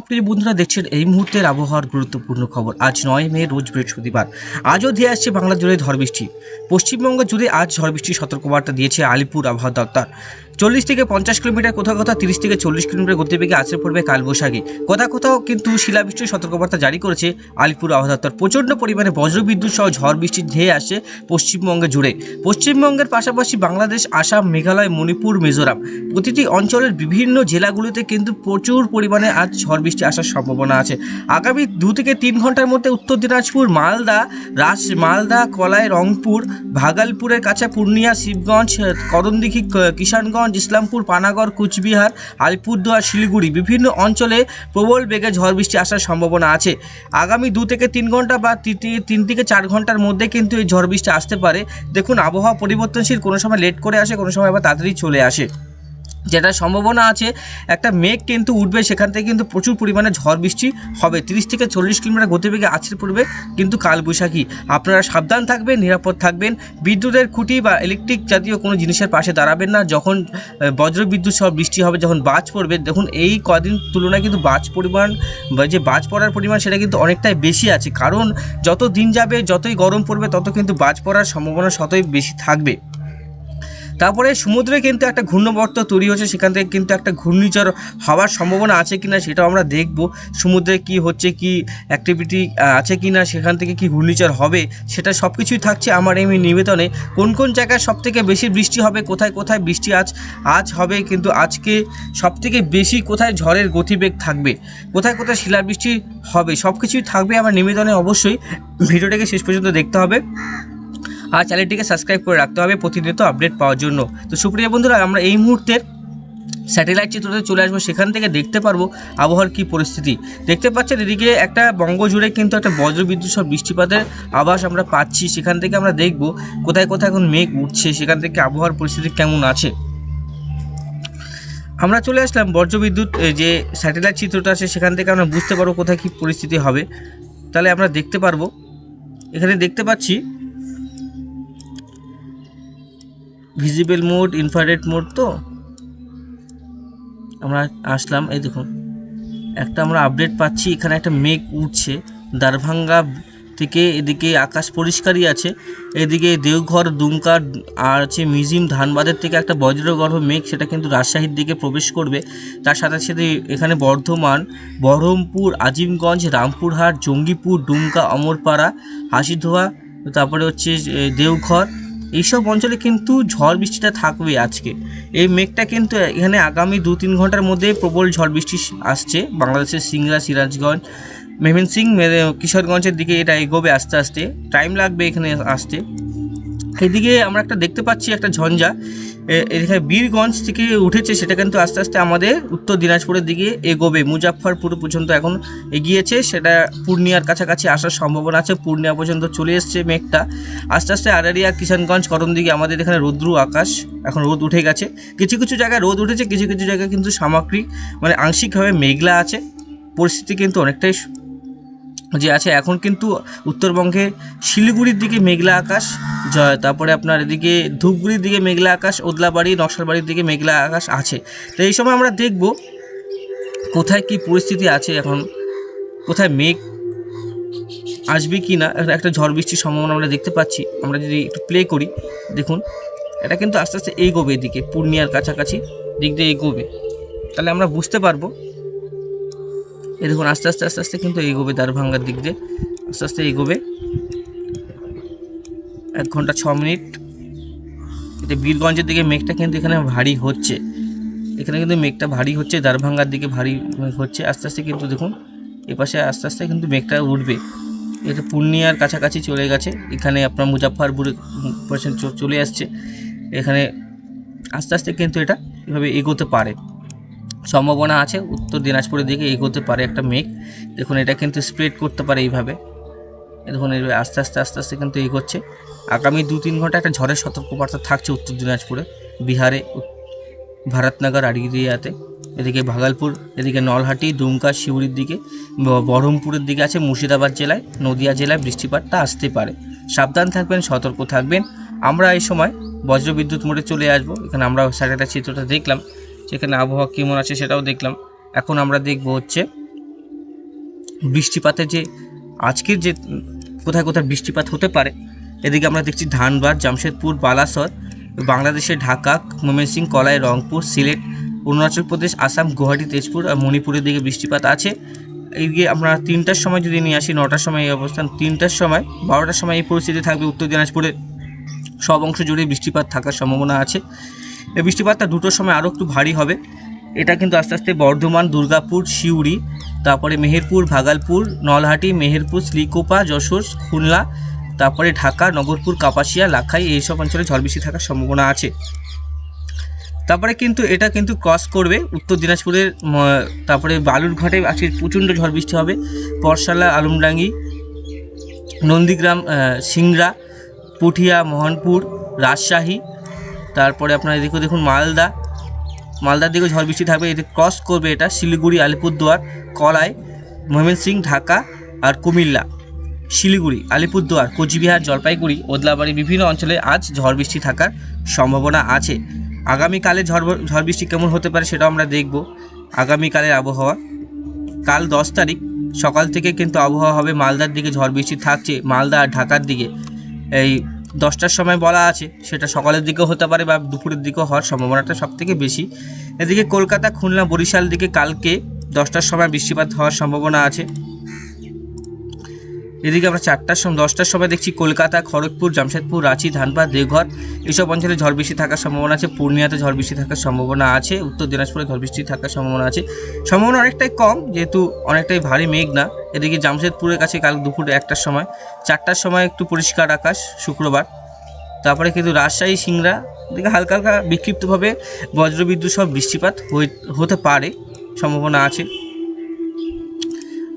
সুপ্রিয় বন্ধুরা, দেখছেন এই মুহূর্তের আবহাওয়ার গুরুত্বপূর্ণ খবর। আজ নয় মে, রোজ বৃহস্পতিবার। আজও ধেয়ে আসছে বাংলা জুড়ে ঝড় বৃষ্টি পশ্চিমবঙ্গ জুড়ে আজ ঝড় বৃষ্টির সতর্কবার্তা দিয়েছে আলিপুর আবহাওয়া দপ্তর। চল্লিশ থেকে পঞ্চাশ কিলোমিটার, কোথাও কোথাও তিরিশ থেকে চল্লিশ কিলোমিটার গতিবেগে আছড়ে পড়বে কালবৈশাখী। কোথাও কোথাও কিন্তু শিলাবৃষ্টির সতর্কবার্তা জারি করেছে আলিপুর আবহাওয়া দপ্তর। প্রচণ্ড পরিমাণে বজ্রবিদ্যুৎ সহ ঝড় বৃষ্টি ধেয়ে আসছে পশ্চিমবঙ্গে জুড়ে। পশ্চিমবঙ্গের পাশাপাশি বাংলাদেশ, আসাম, মেঘালয়, মণিপুর, মিজোরাম প্রতিটি অঞ্চলের বিভিন্ন জেলাগুলিতে কিন্তু প্রচুর পরিমাণে আজ ঝড় বৃষ্টি আসার সম্ভাবনা আছে। আগামী দু থেকে তিন ঘণ্টার মধ্যে উত্তর দিনাজপুর, মালদা, রাজ মালদা, কলাই, রংপুর, ভাগলপুরের কাছে পূর্ণিয়া, শিবগঞ্জ, করণদিঘি কিষানগঞ্জ, ইসলামপুর, পানাগড়, কুচবিহার, আলিপুরদুয়ার, শিলিগুড়ি বিভিন্ন অঞ্চলে প্রবল বেগে ঝড় বৃষ্টি আসার সম্ভাবনা আছে। আগামী দু থেকে তিন ঘণ্টা বা তিন থেকে চার ঘণ্টার মধ্যে কিন্তু এই ঝড় বৃষ্টি আসতে পারে। দেখুন, আবহাওয়া পরিবর্তনশীল কোনো সময় লেট করে আসে, কোনো সময় আবার তাড়াতাড়ি চলে আসে। যেটা সম্ভাবনা আছে, একটা মেঘ কিন্তু উঠবে, সেখান থেকে কিন্তু প্রচুর পরিমাণে ঝড় বৃষ্টি হবে। তিরিশ থেকে চল্লিশ কিলোমিটার গতিবেগে আছড়ে পড়বে কিন্তু কালবৈশাখী। আপনারা সাবধান থাকবেন, নিরাপদ থাকবেন। বিদ্যুতের খুঁটি বা ইলেকট্রিক জাতীয় কোনো জিনিসের পাশে দাঁড়াবেন না। যখন বজ্র বিদ্যুৎ সহ বৃষ্টি হবে, যখন বাজ পড়বে, দেখুন এই কদিন তুলনায় কিন্তু বাজ পরিমাণ যে বাজ পড়ার পরিমাণ, সেটা কিন্তু অনেকটাই বেশি আছে। কারণ যত দিন যাবে, যতই গরম পড়বে, তত কিন্তু বাজ পড়ার সম্ভাবনা ততই বেশি থাকবে। তারপরে সমুদ্রে কিন্তু একটা ঘূর্ণবর্ত তৈরি হচ্ছে সেখান থেকে কিন্তু একটা ঘূর্ণিঝড় হওয়ার সম্ভাবনা আছে কি না সেটাও আমরা দেখব। সমুদ্রে কি হচ্ছে, কি অ্যাক্টিভিটি আছে কি না সেখান থেকে কি ঘূর্ণিঝড় হবে, সেটা সব কিছুই থাকছে আমার এই নিবেদনে। কোন কোন জায়গায় সব থেকে বেশি বৃষ্টি হবে, কোথায় কোথায় বৃষ্টি আজ আজ হবে, কিন্তু আজকে সব থেকে বেশি কোথায় ঝড়ের গতিবেগ থাকবে, কোথায় কোথায় শিলাবৃষ্টি হবে সব কিছুই থাকবে আমার নিবেদনে অবশ্যই। ভিডিওটাকে শেষ পর্যন্ত দেখতে হবে। আর চ্যানেলটিকে সাবস্ক্রাইব করে রাখতে হবে। প্রতিনিয়ত আপডেট পাওয়ার জন্য। তো সুপ্রিয় বন্ধুরা, আমরা এই মুহূর্তের স্যাটেলাইট চিত্রতে চলে আসব। সেখান থেকে দেখতে পারব আবহাওয়ার কী পরিস্থিতি। দেখতে পাচ্ছেন, এদিকে একটা বঙ্গ জুড়ে কিন্তু একটা বজ্রবিদ্যুৎ সব বৃষ্টিপাতের আভাস আমরা পাচ্ছি। সেখান থেকে আমরা দেখব কোথায় কোথায় এখন মেঘ উঠছে। সেখান থেকে আবহাওয়ার পরিস্থিতি কেমন আছে। আমরা চলে আসলাম বজ্রবিদ্যুৎ যে স্যাটেলাইট চিত্রটা আছে, সেখান থেকে আমরা বুঝতে পারব কোথায় কী পরিস্থিতি হবে। তাহলে আমরা দেখতে পারব। এখানে দেখতে পাচ্ছি ভিজিবল মোড ইনফ্রারেড মোড তো? আমরা আসলাম, এই দেখুন। একটা আমরা আপডেট পাচ্ছি, এখানে একটা মেঘ উঠছে। দারভাঙ্গা থেকে এদিকে আকাশ পরিষ্কারই আছে। এদিকে দেওঘর, দুমকা, আর আছে মিজিম ধানবাদের থেকে একটা বজ্রগর্ভ মেঘ, সেটা কিন্তু রাজশাহীর দিকে প্রবেশ করবে। তার সাথে সাথে এখানে বর্ধমান, বহরমপুর, আজিমগঞ্জ, রামপুরহাট, জঙ্গিপুর ডুমকা অমরপাড়া, হাসিধোয়া, তারপরে হচ্ছে দেওঘর এইসব অঞ্চলে কিন্তু ঝড় বৃষ্টিটা থাকবে আজকে। এই মেঘটা কিন্তু এখানে আগামী দু তিন ঘণ্টার মধ্যে প্রবল ঝড় বৃষ্টি আসছে। বাংলাদেশের সিংড়া, সিরাজগঞ্জ মেমিনসিং কিশোরগঞ্জের দিকে এটা এগোবে আস্তে আস্তে। টাইম লাগবে এখানে আসতে। এদিকে আমরা একটা দেখতে পাচ্ছি একটা ঝঞ্ঝা। এখানে বীরগঞ্জ থেকে উঠেছে, সেটা কিন্তু আস্তে আস্তে আমাদের উত্তর দিনাজপুরের দিকে এগোবে। মুজাফফরপুর পর্যন্ত এখন এগিয়েছে, সেটা পূর্ণিয়ার কাছাকাছি আসার সম্ভাবনা আছে। পূর্ণিয়া পর্যন্ত চলে এসছে মেঘটা। আস্তে আস্তে আরারিয়া, কিষানগঞ্জ করণ দিকে আমাদের এখানে রৌদ্রু আকাশ, এখন রোদ উঠে গেছে। কিছু কিছু জায়গায় রোদ উঠেছে, কিছু কিছু জায়গায় কিন্তু সামগ্রিক মানে আংশিকভাবে মেঘলা আছে। পরিস্থিতি কিন্তু অনেকটাই যে আছে, এখন কিন্তু উত্তরবঙ্গে শিলিগুড়ির দিকে মেঘলা আকাশ, জয়, তারপরে আপনার এদিকে ধূপগুড়ির দিকে মেঘলা আকাশ, ওদলাবাড়ি, নকশালবাড়ির দিকে মেঘলা আকাশ আছে। তো এই সময় আমরা দেখব কোথায় কি পরিস্থিতি আছে এখন, কোথায় মেঘ আসবে কি না, একটা- ঝড় বৃষ্টির সম্ভাবনা আমরা দেখতে পাচ্ছি। আমরা যদি একটু প্লে করি, দেখুন, এটা কিন্তু আস্তে আস্তে এগোবে এদিকে, পূর্ণিয়ার কাছাকাছি দিক দিয়ে এগোবে। তাহলে আমরা বুঝতে পারব এই দেখুন, আস্তে আস্তে আস্তে আস্তে কিন্তু এগোবে দারভাঙ্গার দিক দিয়ে, আস্তে আস্তে এগোবে এক ঘণ্টা ছ মিনিট। এটা বীরগঞ্জের দিকে মেঘটা কিন্তু এখানে ভারী হচ্ছে। এখানে কিন্তু মেঘটা ভারী হচ্ছে দারভাঙ্গার দিকে ভারী হচ্ছে। আস্তে আস্তে কিন্তু দেখুন, এপাশে আস্তে আস্তে কিন্তু মেঘটা উঠবে। এটা পূর্ণিয়ার কাছাকাছি চলে গেছে। এখানে আপনার চ- চলে আসছে। এখানে আস্তে আস্তে কিন্তু এটা এভাবে এগোতে পারে। সম্ভাবনা আছে। উত্তর দিনাজপুরের দিকে এগোতে পারে একটা মেঘ। দেখুন, এটা কিন্তু স্প্রেড করতে পারে এইভাবে। দেখুন, এইভাবে আস্তে আস্তে আস্তে আস্তে কিন্তু এগোচ্ছে। আগামী দু তিন ঘণ্টা একটা ঝড়ের সতর্কবার্তা থাকছে উত্তর দিনাজপুরে। বিহারে, ভারতনগর, আড়িয়াতে। এদিকে ভাগলপুর, এদিকে নলহাটি, দুমকা, শিউরির দিকে বহরমপুরের দিকে আছে মুর্শিদাবাদ জেলায়, নদিয়া জেলায় বৃষ্টিপাতটা আসতে পারে। সাবধান থাকবেন, সতর্ক থাকবেন। আমরা এই সময় বজ্রবিদ্যুৎ মোড়ে চলে আসব। এখানে আমরা স্যাটেলাইট চিত্রটা দেখলাম। সেখানে আবহাওয়া কেমন আছে সেটাও দেখলাম। এখন আমরা দেখব হচ্ছে বৃষ্টিপাতের যে আজকের যে কোথায় কোথায় বৃষ্টিপাত হতে পারে, এদিকে আমরা দেখছি ধানবাদ, জামশেদপুর, বালাসর, বাংলাদেশের ঢাকা, ময়মনসিংহ, কলাই, রংপুর, সিলেট, অরুণাচল প্রদেশ, আসাম, গুয়াহাটি, তেজপুর আর মণিপুরের দিকে বৃষ্টিপাত আছে। এইদিকে আমরা তিনটার সময় যদি নিয়ে আসি, নটার সময় এই অবস্থান, তিনটার সময়, বারোটার সময় এই পরিস্থিতি থাকবে। উত্তর দিনাজপুরে সব অংশ জুড়ে বৃষ্টিপাত থাকার সম্ভাবনা আছে। এই বৃষ্টিপাতটা দুটোর সময় আরও একটু ভারী হবে। এটা কিন্তু আস্তে আস্তে বর্ধমান, দুর্গাপুর, সিউড়ি, তারপরে মেহেরপুর, ভাগালপুর, নলহাটি, মেহেরপুর, শ্রীকোপা, যশোর, খুলনা, তারপরে ঢাকা, নগরপুর, কাপাসিয়া, লাখাই এইসব অঞ্চলে ঝড় বৃষ্টি থাকার সম্ভাবনা আছে। তারপরে কিন্তু এটা কিন্তু ক্রস করবে উত্তর দিনাজপুরের তারপরে বালুরঘাটে আজকে প্রচণ্ড ঝড় বৃষ্টি হবে। পরশালা, আলমডাঙ্গি, নন্দীগ্রাম সিংড়া, পুঠিয়া, মোহনপুর, রাজশাহী তারপরে আপনার এদিকে দেখুন মালদা। মালদার দিকেও ঝড় বৃষ্টি থাকবে। এদিকে ক্রস করবে এটা শিলিগুড়ি, আলিপুরদুয়ার, কলাই ময়মনসিংহ ঢাকা আর কুমিল্লা। শিলিগুড়ি, আলিপুরদুয়ার, কোচবিহার, জলপাইগুড়ি, ওদলাবাড়ি বিভিন্ন অঞ্চলে আজ ঝড় বৃষ্টি থাকার সম্ভাবনা আছে। আগামীকালে ঝড় ঝড় বৃষ্টি কেমন হতে পারে সেটাও আমরা দেখব আগামীকালের আবহাওয়া। কাল দশ তারিখ, সকাল থেকে কিন্তু আবহাওয়া হবে মালদার দিকে ঝড় বৃষ্টি থাকছে। মালদা আর ঢাকার দিকে। এই দশটার সময় বলা আছে, সেটা সকালের দিকেও হতে পারে বা দুপুরের দিকেও হওয়ার সম্ভাবনাটা সব থেকে বেশি। এদিকে কলকাতা, খুলনা, বরিশাল দিকে কালকে দশটার সময় বৃষ্টিপাত হওয়ার সম্ভাবনা আছে। এদিকে আমরা চারটার সময়, দশটার সময় দেখছি কলকাতা, খড়গপুর, জামশেদপুর, রাঁচি, ধানবাদ, দেওঘর এইসব অঞ্চলে ঝড় বৃষ্টি থাকার সম্ভাবনা আছে। পূর্ণিয়াতে ঝড় বৃষ্টি থাকার সম্ভাবনা আছে। উত্তর দিনাজপুরে ঝড় বৃষ্টি থাকার সম্ভাবনা আছে। সম্ভাবনা অনেকটাই কম, যেহেতু অনেকটাই ভারী মেঘ না। এদিকে জামশেদপুরের কাছে কাল দুপুরে একটার সময়, চারটার সময় একটু পরিষ্কার আকাশ, শুক্রবার। তারপরে কিন্তু রাজশাহী, সিংড়া, এদিকে হালকা হালকা বিক্ষিপ্তভাবে বজ্রবিদ্যুৎ সব বৃষ্টিপাত হতে পারে, সম্ভাবনা আছে।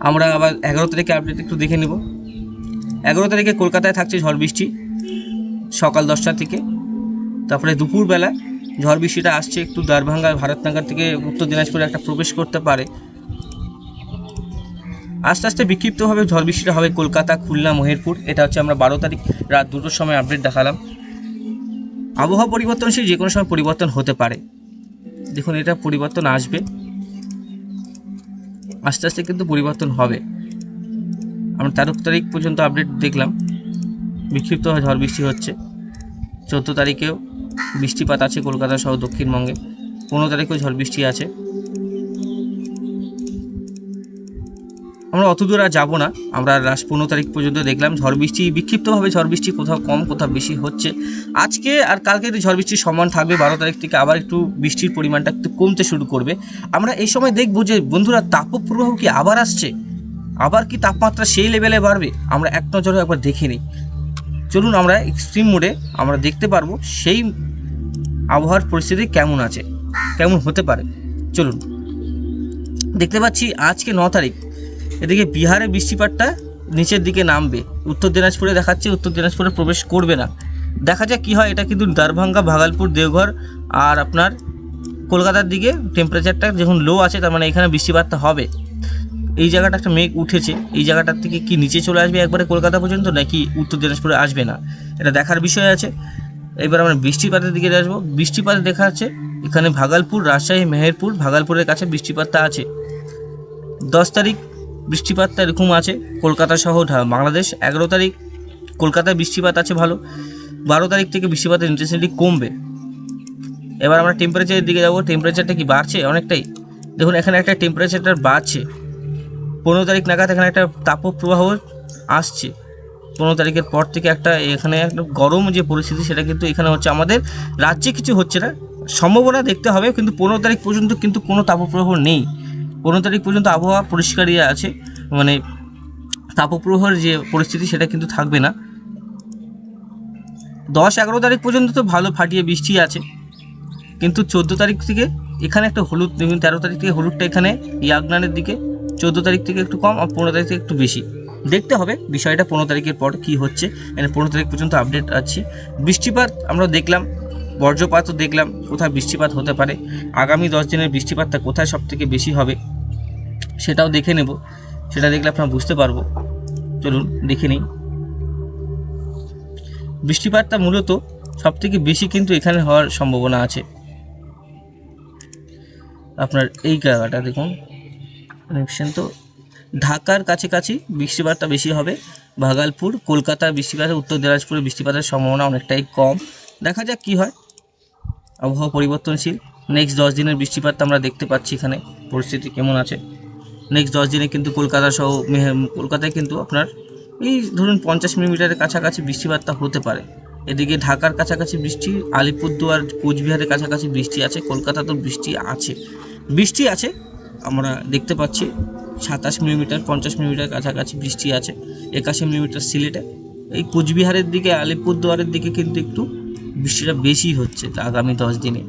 আমরা আবার এগারো তারিখে আপডেট একটু দেখে নিব। এগারো তারিখে কলকাতায় থাকছে ঝড় বৃষ্টি, সকাল দশটা থেকে। তারপরে দুপুরবেলা ঝড় বৃষ্টিটা আসছে একটু দারভাঙ্গা, ভারতনগর থেকে উত্তর দিনাজপুরে একটা প্রবেশ করতে পারে। আস্তে আস্তে বিক্ষিপ্তভাবে ঝড় বৃষ্টিটা হবে কলকাতা, খুলনা, মহেরপুর। এটা হচ্ছে আমরা বারো তারিখ রাত দুটোর সময় আপডেট দেখালাম। আবহাওয়া পরিবর্তনশীল যে কোনো সময় পরিবর্তন হতে পারে। দেখুন, এটা পরিবর্তন আসবে। আস্তে আস্তে কিন্তু পরিবর্তন হবে। আমরা তেরো তারিখ পর্যন্ত আপডেট দেখলাম। বিক্ষিপ্ত ঝড় বৃষ্টি হচ্ছে। চোদ্দ তারিখেও বৃষ্টিপাত আছে কলকাতা সহ দক্ষিণবঙ্গে। পনেরো তারিখেও ঝড় বৃষ্টি আছে। আমরা অত দূর আর যাব না। আমরা লাস্ট পনেরো তারিখ পর্যন্ত দেখলাম ঝড় বৃষ্টি, বিক্ষিপ্তভাবে ঝড় বৃষ্টি কোথাও কম, কোথাও বেশি হচ্ছে। আজকে আর কালকে ঝড় বৃষ্টির সমান থাকবে, বারো তারিখ থেকে আবার একটু বৃষ্টির পরিমাণটা একটু কমতে শুরু করবে। আমরা এই সময় দেখব যে, বন্ধুরা, তাপপ্রবাহ কি আবার আসছে? আবার কি তাপমাত্রা সেই লেভেলে বাড়বে? আমরা এক নজরে একবার দেখে নিই। চলুন আমরা এক্সট্রিম মোডে আমরা দেখতে পারব সেই আবহাওয়ার পরিস্থিতি কেমন আছে, কেমন হতে পারে। চলুন, দেখতে পাচ্ছি আজকে ন তারিখ। এদিকে বিহারে বৃষ্টিপাতটা নিচের দিকে নামবে। উত্তর দিনাজপুরে দেখাচ্ছে, উত্তর দিনাজপুরে প্রবেশ করবে না। দেখা যাক কী হয়, এটা কিন্তু দারভাঙ্গা, ভাগালপুর, দেওঘর আর আপনার কলকাতার দিকে টেম্পারেচারটা যখন লো আছে, তার মানে এখানে বৃষ্টিপাতটা হবে। এই জায়গাটা একটা মেঘ উঠেছে, এই জায়গাটার থেকে কি নিচে চলে আসবে একবারে কলকাতা পর্যন্ত, নাকি উত্তর দিনাজপুরে আসবে না? এটা দেখার বিষয় আছে। এবার আমরা বৃষ্টিপাতের দিকে আসব। বৃষ্টিপাত দেখা যাচ্ছে, এখানে ভাগালপুর, রাজশাহী, মেহেরপুর, ভাগালপুরের কাছে বৃষ্টিপাতটা আছে। দশ তারিখ বৃষ্টিপাতটা এরকম আছে, কলকাতা সহ বাংলাদেশ, এগারো তারিখ কলকাতায় বৃষ্টিপাত আছে ভালো, বারো তারিখ থেকে বৃষ্টিপাতের ইন্টেন্সিটি কমবে। এবার আমরা টেম্পারেচারের দিকে যাব। টেম্পারেচারটা কি বাড়ছে? অনেকটাই। দেখুন, এখানে একটা টেম্পারেচারটা বাড়ছে। পনেরো তারিখ নাগাদ এখানে একটা তাপপ্রবাহ আসছে। পনেরো তারিখের পর থেকে একটা এখানে একটা গরম যে পরিস্থিতি, সেটা কিন্তু এখানে হচ্ছে আমাদের রাজ্যে কিছু হচ্ছে না। সম্ভাবনা দেখতে হবে, কিন্তু পনেরো তারিখ পর্যন্ত কিন্তু কোনো তাপপ্রবাহ নেই। পনেরো তারিখ পর্যন্ত আবহাওয়া পরিষ্কারই আছে মানে তাপপ্রবাহের যে পরিস্থিতি, সেটা কিন্তু থাকবে না। দশ এগারো তারিখ পর্যন্ত তো ভালো ফাটিয়ে বৃষ্টি আছে, কিন্তু চোদ্দ তারিখ থেকে এখানে একটা হলুদ, তেরো তারিখ থেকে হলুদটা এখানে ইয়াগনানের দিকে চোদ্দ তারিখ থেকে একটু কম আর পনেরো তারিখ থেকে একটু বেশি। দেখতে হবে বিষয়টা পনেরো তারিখের পর কি হচ্ছে। এখানে পনেরো তারিখ পর্যন্ত আপডেট আছে। বৃষ্টিপাত আমরা দেখলাম, বজ্রপাতও দেখলাম, কোথায় বৃষ্টিপাত হতে পারে, আগামী দশ দিনের বৃষ্টিপাতটা কোথায় সব থেকে বেশি হবে সেটাও দেখে নেব। সেটা দেখলে আপনারা বুঝতে পারব। চলুন, দেখে নিই। বৃষ্টিপাতটা মূলত সব থেকে বেশি কিন্তু এখানে হওয়ার সম্ভাবনা আছে। আপনার এই জায়গাটা দেখুন। কানেকশন তো ঢাকার কাছাকাছি বৃষ্টিপাতটা বেশি হবে ভাগালপুর কলকাতা বৃষ্টিপাত, উত্তর দিনাজপুরে বৃষ্টিপাতের সম্ভাবনা অনেকটাই কম। দেখা যাক কী হয়। আবহাওয়া পরিবর্তনশীল। নেক্সট দশ দিনের বৃষ্টিপাত আমরা দেখতে পাচ্ছি এখানে। পরিস্থিতি কেমন আছে? নেক্সট দশ দিনে কিন্তু কলকাতা সহ কলকাতায় কিন্তু আপনার এই ধরুন পঞ্চাশ মিলিমিটারের কাছাকাছি বৃষ্টিপাতটা হতে পারে। এদিকে ঢাকার কাছাকাছি বৃষ্টি, আলিপুরদুয়ার, কোচবিহারের কাছাকাছি বৃষ্টি আছে, কলকাতাতেও বৃষ্টি আছে। বৃষ্টি আছে আমরা দেখতে পাচ্ছি সাতাশ মিলিমিটার, পঞ্চাশ মিলিমিটার কাছাকাছি বৃষ্টি আছে, একাশি মিলিমিটার সিলেটে। এই কোচবিহারের দিকে, আলিপুরদুয়ারের দিকে কিন্তু একটু বৃষ্টিটা বেশি হচ্ছে আগামী দশ দিনে।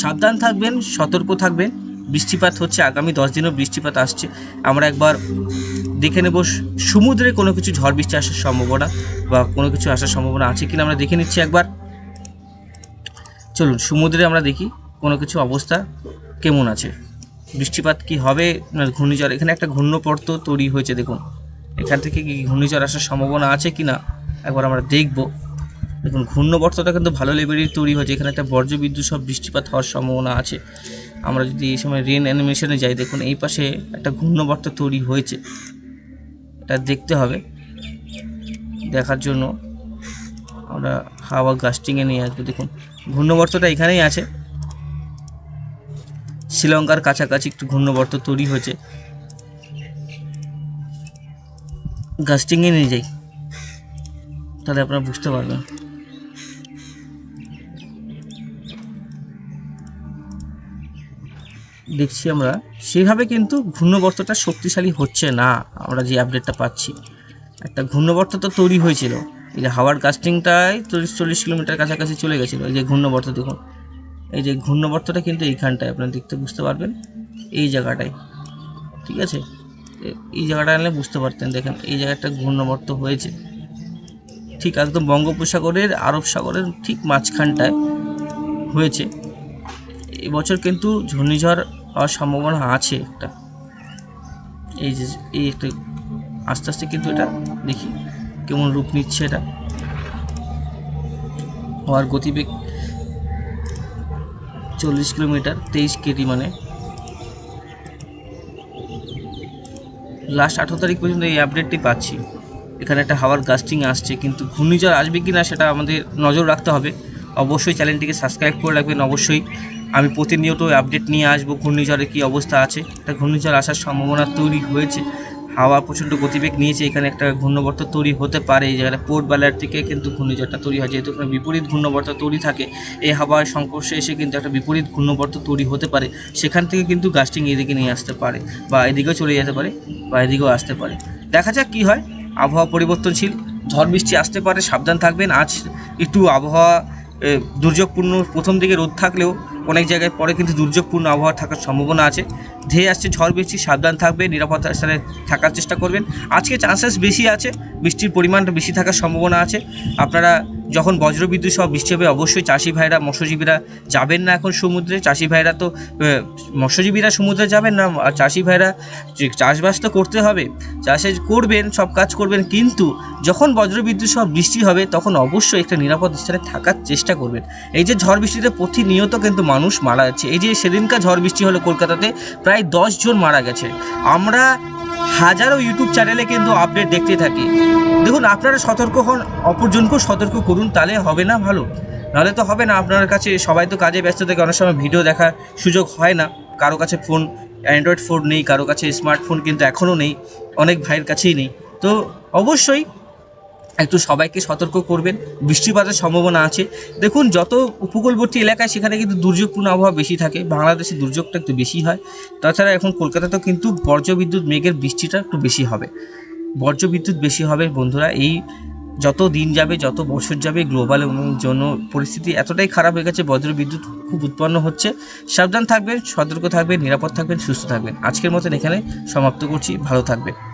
সাবধান থাকবেন, সতর্ক থাকবেন, বৃষ্টিপাত হচ্ছে আগামী দশ দিনও বৃষ্টিপাত আসছে। আমরা একবার দেখে নেব, সমুদ্রে কোনো কিছু ঝড় বৃষ্টি আসার সম্ভাবনা বা কোনো কিছু আসার সম্ভাবনা আছে কিনা আমরা দেখে নিচ্ছি একবার। চলুন, সমুদ্রে আমরা দেখি কোনো কিছু অবস্থা কেমন আছে। বৃষ্টিপাত কি হবে? ঘূর্ণিঝড়, এখানে একটা ঘূর্ণপর্ত তৈরি হয়েছে, দেখুন। এখান থেকে কি ঘূর্ণিঝড় আসার সম্ভাবনা আছে কি না? একবার আমরা দেখব। দেখুন ঘূর্ণবর্তটা কিন্তু ভালো লেভেলের তৈরি হয়েছে। এখানে একটা বজ্রবিদ্যুৎ সব বৃষ্টিপাত হওয়ার সম্ভাবনা আছে। আমরা যদি এই সময় রেন অ্যানিমেশনে যাই, দেখুন, এই পাশে একটা ঘূর্ণবর্ত তৈরি হয়েছে। এটা দেখতে হবে। দেখার জন্য আমরা হাওয়া গাস্টিংয়ে নিয়ে আসব, দেখুন। ঘূর্ণবর্তটা এখানেই আছে। শ্রীলঙ্কার কাছাকাছি একটু ঘূর্ণবর্ত তৈরি হয়েছে। গাস্টিংয়ে নিয়ে যাই। তাহলে আপনারা বুঝতে পারবেন। দেখছি আমরা, সেভাবে কিন্তু ঘূর্ণবর্তটা শক্তিশালী হচ্ছে না, আমরা যে আপডেটটা পাচ্ছি। একটা ঘূর্ণবর্ত তো তৈরি হয়েছিল। এই যে হাওয়ার কাস্টিংটায় চল্লিশ চল্লিশ কিলোমিটার কাছাকাছি চলে গেছিল, এই যে ঘূর্ণবর্ত দেখুন। এই যে ঘূর্ণবর্তটা কিন্তু এইখানটায়, আপনারা দেখতে বুঝতে পারবেন, এই জায়গাটায়, ঠিক আছে? এই জায়গাটা আনলে বুঝতে পারতেন, দেখেন, এই জায়গাটা ঘূর্ণবর্ত হয়েছে। ঠিক একদম বঙ্গোপসাগরের, আরব সাগরের ঠিক মাঝখানটায় হয়েছে। এবছর কিন্তু ঘূর্ণিঝড় হওয়ার সম্ভাবনা আছে একটা। এই যে, এই একটা, আস্তে আস্তে কিন্তু এটা দেখি কেমন রূপ নিচ্ছে এটা। হওয়ার গতিবেগ চল্লিশ কিলোমিটার, তেইশ কেটি মানে। লাস্ট আঠেরো তারিখ পর্যন্ত এই আপডেটটি পাচ্ছি। এখানে একটা হাওয়ার গাস্টিং আসছে, কিন্তু ঘূর্ণিঝড় আসবে কি না সেটা আমাদের নজর রাখতে হবে। অবশ্যই চ্যানেলটিকে সাবস্ক্রাইব করে রাখবেন। অবশ্যই আমি প্রতিনিয়ত আপডেট নিয়ে আসব ঘূর্ণিঝড়ের কী অবস্থা আছে। একটা ঘূর্ণিঝড় আসার সম্ভাবনা তৈরি হয়েছে। হাওয়া প্রচণ্ড গতিবেগ নিয়েছে, এখানে একটা ঘূর্ণবর্ত তৈরি হতে পারে। এই জায়গাটা পোর্ট বেলার থেকে কিন্তু ঘূর্ণিঝড়টা তৈরি হয়, যেহেতু এখানে বিপরীত ঘূর্ণবর্ত তৈরি থাকে, এই হাওয়ার সংস্পর্শে এসে কিন্তু একটা বিপরীত ঘূর্ণবর্ত তৈরি হতে পারে। সেখান থেকে কিন্তু গাছটিং এদিকে নিয়ে আসতে পারে, বা এদিকেও চলে যেতে পারে, বা এদিকেও আসতে পারে। দেখা যাক কী হয়, আবহাওয়া পরিবর্তনশীল, ঝড় বৃষ্টি আসতে পারে, সাবধান থাকবেন। আজ একটু আবহাওয়া দুর্যোগপূর্ণ প্রথম দিকে রোদ থাকলেও অনেক জায়গায় পরে কিন্তু দুর্যোগপূর্ণ আবহাওয়া থাকার সম্ভাবনা আছে। ধেয়ে আসছে ঝড়, বৃষ্টি, সাবধান থাকবে নিরাপত্তার সাথে থাকার চেষ্টা করবেন। আজকে চান্সেস বেশি আছে, বৃষ্টির পরিমাণটা বেশি থাকার সম্ভাবনা আছে। আপনারা যখন বজ্রবিদ্যুৎ সহ বৃষ্টি হবে, অবশ্যই চাষি ভাইরা, মৎস্যজীবীরা যাবেন না এখন সমুদ্রে। চাষি ভাইরা তো মৎস্যজীবীরা সমুদ্রে যাবেন না, আর চাষি ভাইরা চাষবাস তো করতে হবে। চাষে করবেন, সব কাজ করবেন, কিন্তু যখন বজ্রবিদ্যুৎ সহ বৃষ্টি হবে, তখন অবশ্যই একটা নিরাপদ স্থানে থাকার চেষ্টা করবেন। এই যে ঝড় বৃষ্টিতে প্রতিনিয়ত কিন্তু মানুষ মারা যাচ্ছে। এই যে সেদিনকার ঝড় বৃষ্টি হলো কলকাতাতে, প্রায় দশ জন মারা গেছে। আমরা হাজারো ইউটিউব চ্যানেলে কিন্তু আপডেট দেখতে থাকি। দেখুন, আপনারা সতর্ক হন, অপরজনকেও সতর্ক করুন, তাহলে হবে না ভালো। নাহলে তো হবে না, আপনার কাছে সবাই তো কাজে ব্যস্ত থাকে, অনেক সময় ভিডিও দেখার সুযোগ হয় না। কারও কাছে ফোন অ্যান্ড্রয়েড ফোন নেই, কারও কাছে স্মার্টফোন কিন্তু এখনও নেই, অনেক ভাইয়ের কাছেই নেই। তো অবশ্যই একটু সবাইকে সতর্ক করবেন। বৃষ্টিপাতের সম্ভাবনা আছে। দেখুন, যত উপকূলবর্তী এলাকায় সেখানে কিন্তু দুর্যোগপূর্ণ আবহাওয়া বেশি থাকে, বাংলাদেশে দুর্যোগটা একটু বেশি হয়। তাছাড়া এখন কলকাতাতেও কিন্তু বর্জ্যবিদ্যুৎ মেঘের বৃষ্টিটা একটু বেশি হবে। বর্জ্যবিদ্যুৎ বেশি হবে বন্ধুরা, এই যত দিন যাবে, যত বছর যাবে, গ্লোবাল জন্য পরিস্থিতি এতটাই খারাপ হয়ে গেছে, বজ্রবিদ্যুৎ খুব উৎপন্ন হচ্ছে। সাবধান থাকবেন, সতর্ক থাকবেন, নিরাপদ থাকবেন, সুস্থ থাকবেন। আজকের মতন এখানে সমাপ্ত করছি। ভালো থাকবেন।